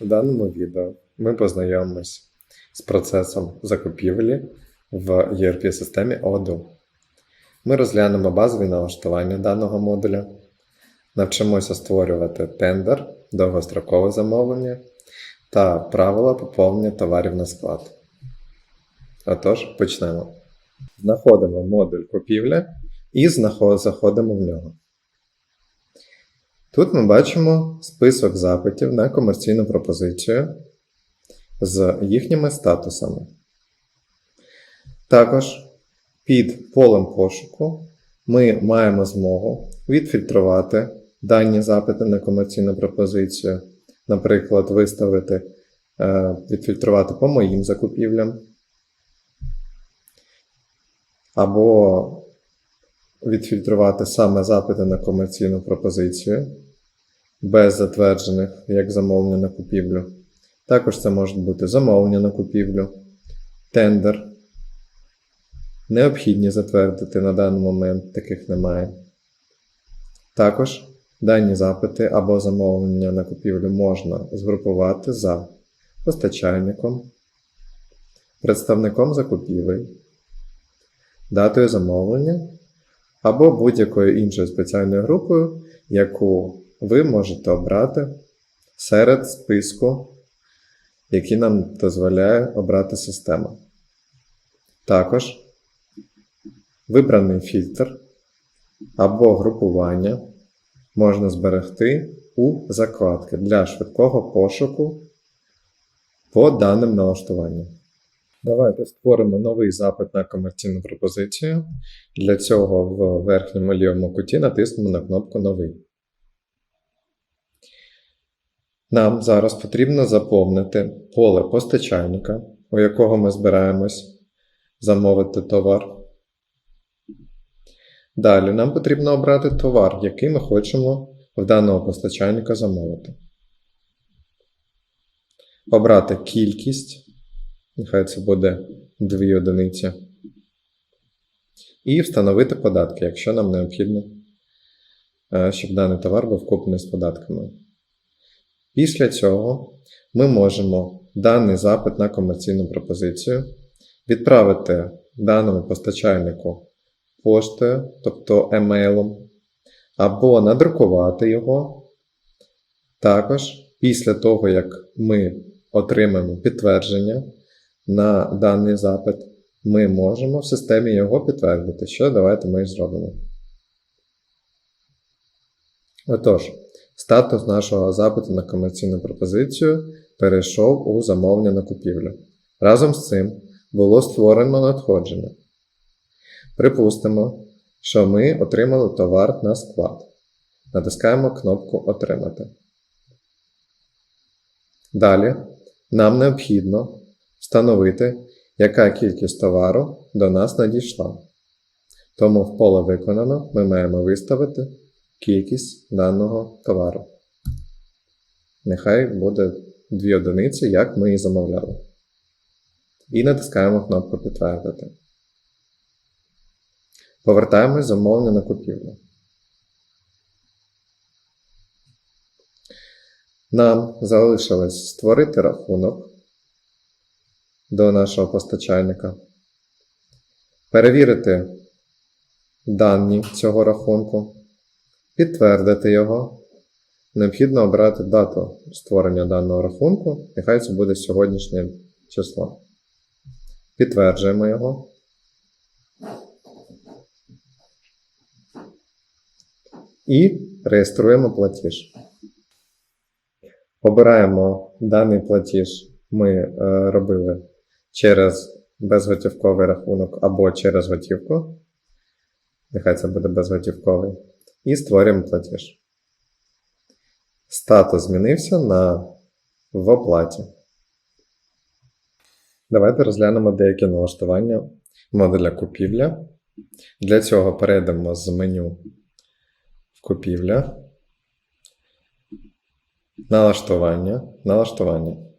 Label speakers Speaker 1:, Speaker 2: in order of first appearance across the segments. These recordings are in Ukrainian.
Speaker 1: В даному відео ми познайомимось з процесом закупівлі в ERP-системі Odoo. Ми розглянемо базові налаштування даного модуля, навчимося створювати тендер, довгострокове замовлення та правила поповнення товарів на склад. Отож, почнемо. Знаходимо модуль купівля і заходимо в нього. Тут ми бачимо список запитів на комерційну пропозицію з їхніми статусами. Також під полем пошуку ми маємо змогу відфільтрувати дані запити на комерційну пропозицію, наприклад, виставити, е, відфільтрувати по моїм закупівлям, або відфільтрувати саме запити на комерційну пропозицію без затверджених як замовлення на купівлю. Також це можуть бути замовлення на купівлю, тендер. Необхідні затвердити на даний момент таких немає. Також дані запити або замовлення на купівлю можна згрупувати за постачальником, представником закупівель, датою замовлення або будь-якою іншою спеціальною групою, яку ви можете обрати серед списку, який нам дозволяє обрати система. Також вибраний фільтр або групування можна зберегти у закладки для швидкого пошуку по даним налаштуванням. Давайте створимо новий запит на комерційну пропозицію. Для цього в верхньому лівому куті натиснемо на кнопку Новий. Нам зараз потрібно заповнити поле постачальника, у якого ми збираємось замовити товар. Далі нам потрібно обрати товар, який ми хочемо в даного постачальника замовити. Обрати кількість, нехай це буде 2 одиниці. І встановити податки, якщо нам необхідно, е, щоб даний товар був куплений з податками. Після цього ми можемо даний запит на комерційну пропозицію відправити даному постачальнику поштою, тобто емейлом, або надрукувати його. Також після того, як ми отримаємо підтвердження на даний запит, ми можемо в системі його підтвердити. Що давайте ми зробимо. Отож, статус нашого запиту на комерційну пропозицію перейшов у замовлення на купівлю. Разом з цим було створено надходження. Припустимо, що ми отримали товар на склад. Натискаємо кнопку Отримати. Далі нам необхідно встановити, яка кількість товару до нас надійшла. Тому в поле Виконано ми маємо виставити кількість даного товару. Нехай буде 2 одиниці, як ми і замовляли. І натискаємо кнопку Підтвердити. Повертаємось замовлення на купівлю. Нам залишилось створити рахунок до нашого постачальника, перевірити дані цього рахунку, підтвердити його. Необхідно обрати дату створення даного рахунку, нехай це буде сьогоднішнє число. Підтверджуємо його. І реєструємо платіж. Обираємо даний платіж. Ми е, робили через безготівковий рахунок або через готівку. Нехай це буде безготівковий. І створюємо платіж. Статус змінився на в оплаті. Давайте розглянемо деякі налаштування модуля купівля. Для цього перейдемо з меню в купівля. Налаштування. Налаштування.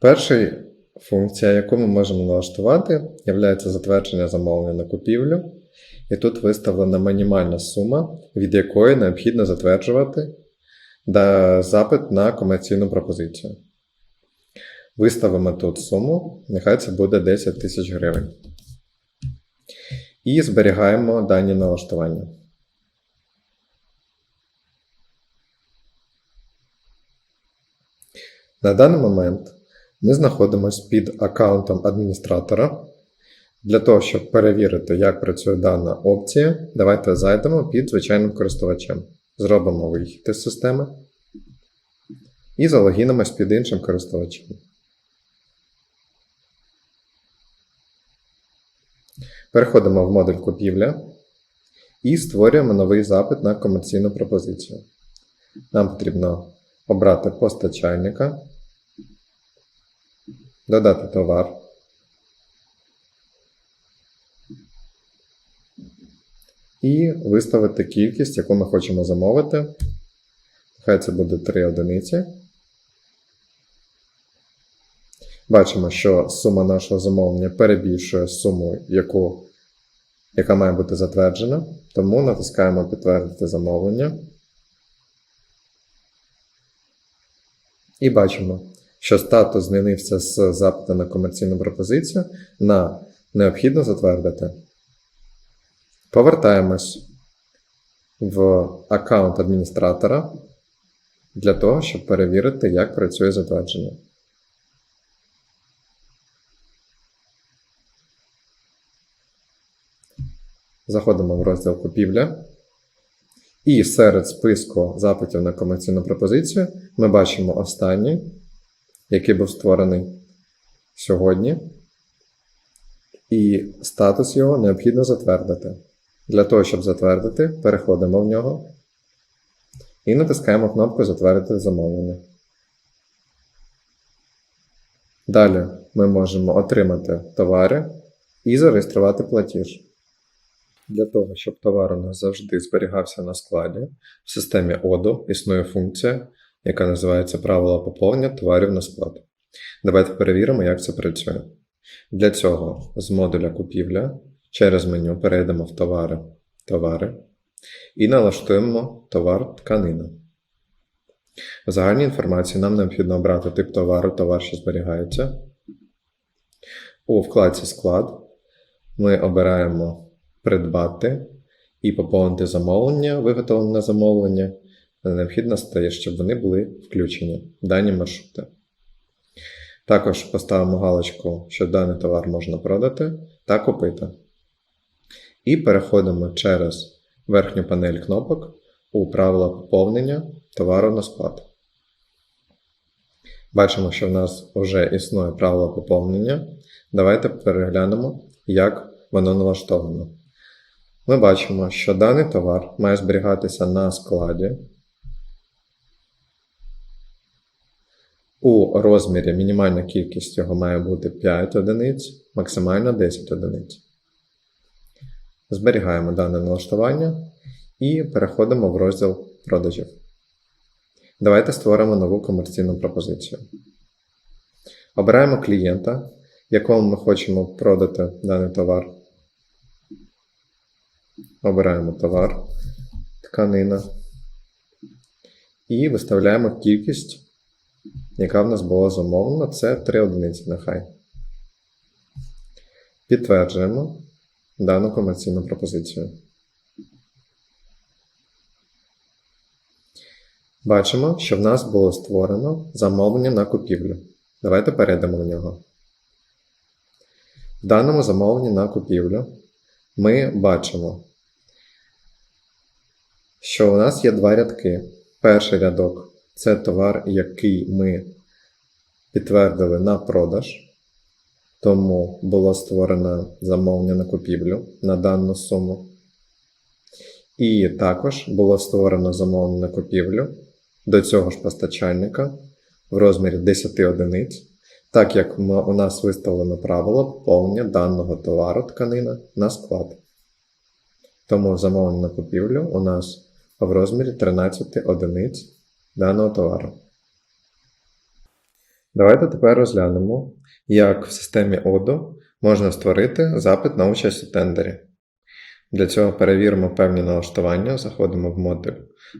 Speaker 1: Перша функція, яку ми можемо налаштувати, є затвердження замовлення на купівлю. І тут виставлена мінімальна сума, від якої необхідно затверджувати запит на комерційну пропозицію. Виставимо тут суму, нехай це буде 10 тисяч гривень. І зберігаємо дані налаштування. На даний момент ми знаходимося під аккаунтом адміністратора. Для того, щоб перевірити, як працює дана опція, давайте зайдемо під звичайним користувачем. Зробимо вихід із системи і залогінимось під іншим користувачем. Переходимо в модуль купівля і створюємо новий запит на комерційну пропозицію. Нам потрібно обрати постачальника, додати товар. І виставити кількість, яку ми хочемо замовити. Хай це буде 3 одиниці. Бачимо, що сума нашого замовлення перебільшує суму, яку, яка має бути затверджена. Тому натискаємо Підтвердити замовлення. І бачимо, що статус змінився з запиту на комерційну пропозицію на необхідно затвердити. Повертаємось в аккаунт адміністратора для того, щоб перевірити, як працює затвердження. Заходимо в розділ купівля. І серед списку запитів на комерційну пропозицію ми бачимо останній, який був створений сьогодні. І статус його необхідно затвердити. Для того, щоб затвердити, переходимо в нього і натискаємо кнопку Затвердити замовлення. Далі ми можемо отримати товари і зареєструвати платіж. Для того, щоб товар у нас завжди зберігався на складі, в системі ОДО існує функція, яка називається правила поповнення товарів на склад. Давайте перевіримо, як це працює. Для цього з модуля купівля через меню перейдемо в товари, товари і налаштуємо товар тканина. В загальній інформації нам необхідно обрати тип товару, товар, що зберігається. У вкладці Склад ми обираємо Придбати і поповнити замовлення, виготовлене замовлення. Необхідно стає, щоб вони були включені в дані маршрути. Також поставимо галочку, що даний товар можна продати та купити. І переходимо через верхню панель кнопок у правила поповнення товару на склад. Бачимо, що в нас вже існує правило поповнення. Давайте переглянемо, як воно налаштовано. Ми бачимо, що даний товар має зберігатися на складі у розмірі мінімальна кількість його має бути 5 одиниць, максимально 10 одиниць. Зберігаємо дане налаштування і переходимо в розділ продажів. Давайте створимо нову комерційну пропозицію. Обираємо клієнта, якому ми хочемо продати даний товар. Обираємо товар, тканина і виставляємо кількість, яка в нас була замовлена. Це 3 одиниці нехай. Підтверджуємо дану комерційну пропозицію. Бачимо, що в нас було створено замовлення на купівлю. Давайте перейдемо в нього. В даному замовленні на купівлю ми бачимо що у нас є два рядки. Перший рядок це товар, який ми підтвердили на продаж, тому було створено замовлення на купівлю на дану суму. І також було створено замовлення на купівлю до цього ж постачальника в розмірі 10 одиниць, так як у нас виставлено правило поповнення даного товару тканина на склад. Тому замовлення на купівлю у нас в розмірі 13 одиниць даного товару. Давайте тепер розглянемо, як в системі ODO можна створити запит на участь у тендері. Для цього перевіримо певні налаштування, заходимо в модуль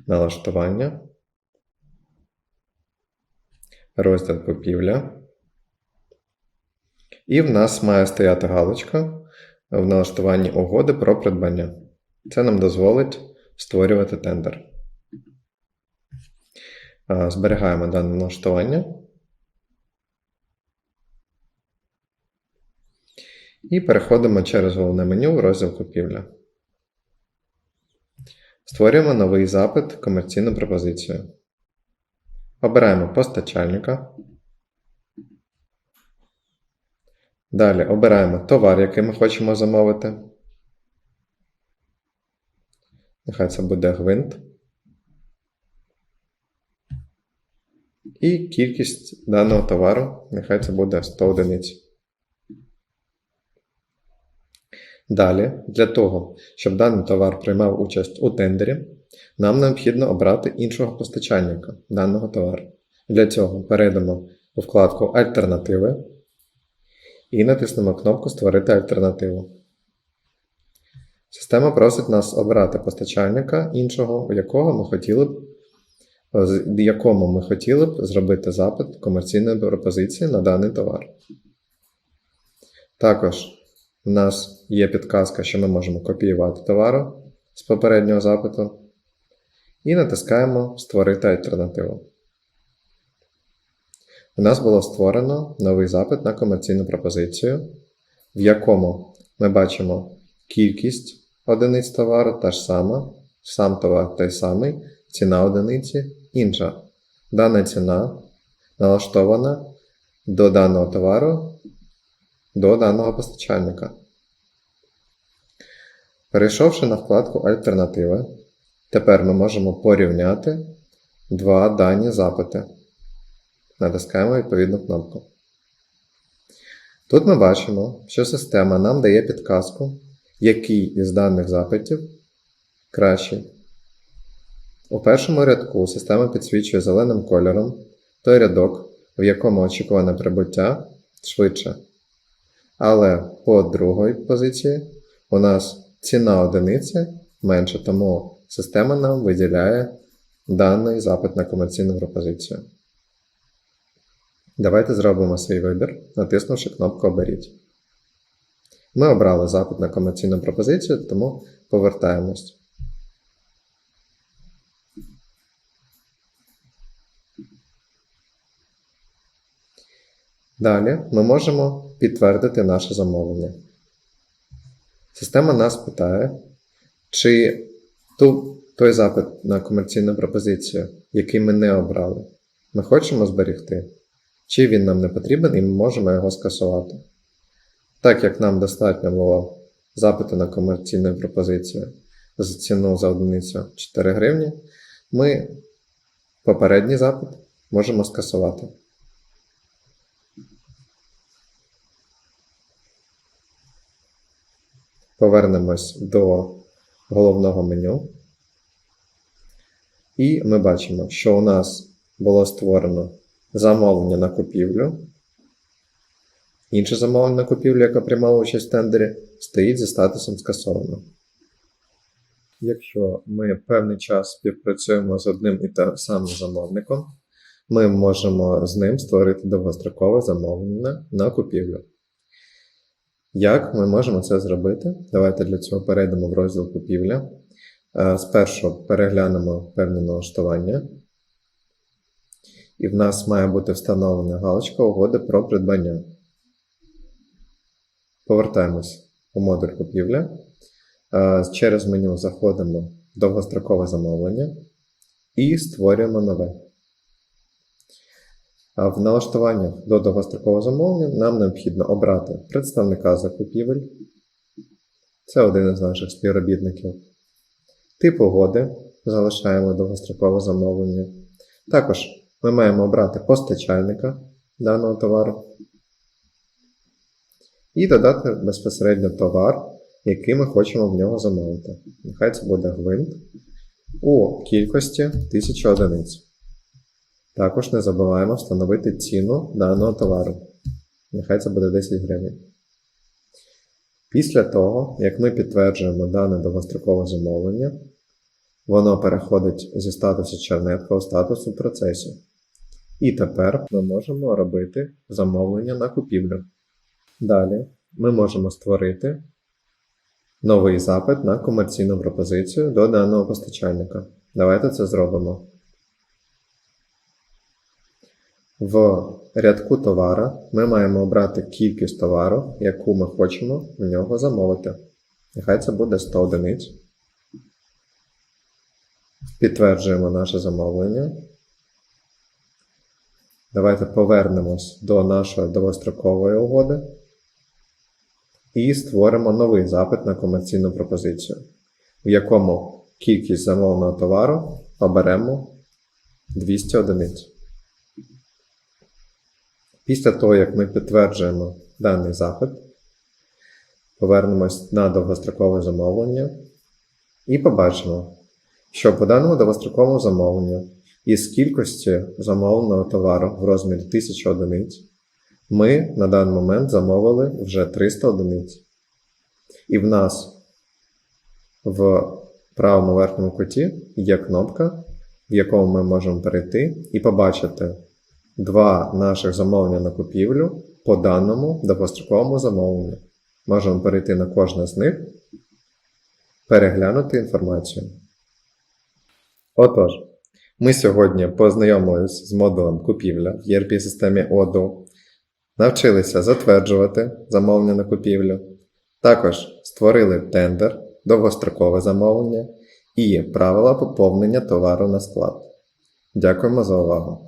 Speaker 1: налаштування розділ купівля. І в нас має стояти галочка в налаштуванні угоди про придбання. Це нам дозволить створювати тендер. А, Зберігаємо дане налаштування. І переходимо через головне меню в розділ купівля. Створюємо новий запит комерційну пропозицію. Обираємо постачальника. Далі обираємо товар, який ми хочемо замовити. Нехай це буде гвинт. І кількість даного товару, нехай це буде 100 одиниць. Далі, для того, щоб даний товар приймав участь у тендері, нам необхідно обрати іншого постачальника даного товару. Для цього перейдемо у вкладку Альтернативи і натиснемо кнопку Створити альтернативу. Система просить нас обрати постачальника іншого, у якого ми хотіли б, якому ми хотіли б зробити запит комерційної пропозиції на даний товар. Також у нас є підказка, що ми можемо копіювати товару з попереднього запиту. І натискаємо Створити альтернативу. У нас було створено новий запит на комерційну пропозицію, в якому ми бачимо кількість одиниць товару та ж сама, сам товар той самий, ціна одиниці інша. Дана ціна налаштована до даного товару, до даного постачальника. Перейшовши на вкладку Альтернативи, тепер ми можемо порівняти два дані запити. Натискаємо відповідну кнопку. Тут ми бачимо, що система нам дає підказку, який із даних запитів кращий. У першому рядку система підсвічує зеленим кольором той рядок, в якому очікуване прибуття швидше. Але по другій позиції у нас ціна одиниці менше, тому система нам виділяє даний запит на комерційну пропозицію. Давайте зробимо свій вибір, натиснувши кнопку Оберіть. Ми обрали запит на комерційну пропозицію, тому повертаємось. Далі ми можемо підтвердити наше замовлення. Система нас питає, чи ту, той запит на комерційну пропозицію, який ми не обрали, ми хочемо зберегти, чи він нам не потрібен і ми можемо його скасувати. Так як нам достатньо було запиту на комерційну пропозицію за ціну за одиницю 4 гривні, ми попередній запит можемо скасувати. Повернемось до головного меню. І ми бачимо, що у нас було створено замовлення на купівлю. Інше замовлення на купівлю, яке приймало участь в тендері, стоїть зі статусом скасовано. Якщо ми певний час співпрацюємо з одним і тим самим замовником, ми можемо з ним створити довгострокове замовлення на купівлю. Як ми можемо це зробити? Давайте для цього перейдемо в розділ купівля. Е, Спершу переглянемо певне налаштування. І в нас має бути встановлена галочка угоди про придбання. Повертаємось у модуль купівля. Е, Через меню заходимо в довгострокове замовлення і створюємо нове. В налаштуваннях до довгострокового замовлення нам необхідно обрати представника закупівель. Це один із наших співробітників. Тип угоди залишаємо довгострокове замовлення. Також ми маємо обрати постачальника даного товару. І додати безпосередньо товар, який ми хочемо в нього замовити. Нехай це буде гвинт у кількості 1000 одиниць. Також не забуваємо встановити ціну даного товару. Нехай це буде 10 гривень. Після того, як ми підтверджуємо дане довгострокове замовлення, воно переходить зі статусу чернетка у статус у процесі. І тепер ми можемо робити замовлення на купівлю. Далі ми можемо створити новий запит на комерційну пропозицію до даного постачальника. Давайте це зробимо. В рядку товара ми маємо обрати кількість товару, яку ми хочемо в нього замовити. Нехай це буде 100 одиниць. Підтверджуємо наше замовлення. Давайте повернемось до нашої довгострокової угоди і створимо новий запит на комерційну пропозицію, в якому кількість замовленого товару оберемо 200 одиниць. Після того, як ми підтверджуємо даний запит, повернемось на довгострокове замовлення і побачимо, що по даному довгостроковому замовленню із кількості замовленого товару в розмірі 1000 одиниць ми на даний момент замовили вже 300 одиниць. І в нас в правому верхньому куті є кнопка, в якому ми можемо перейти і побачити два наших замовлення на купівлю по даному довгостроковому замовленню. Можемо перейти на кожне з них, переглянути інформацію. Отож, ми сьогодні познайомилися з модулем купівля в ERP-системі Odoo, навчилися затверджувати замовлення на купівлю, також створили тендер, довгострокове замовлення і правила поповнення товару на склад. Дякуємо за увагу!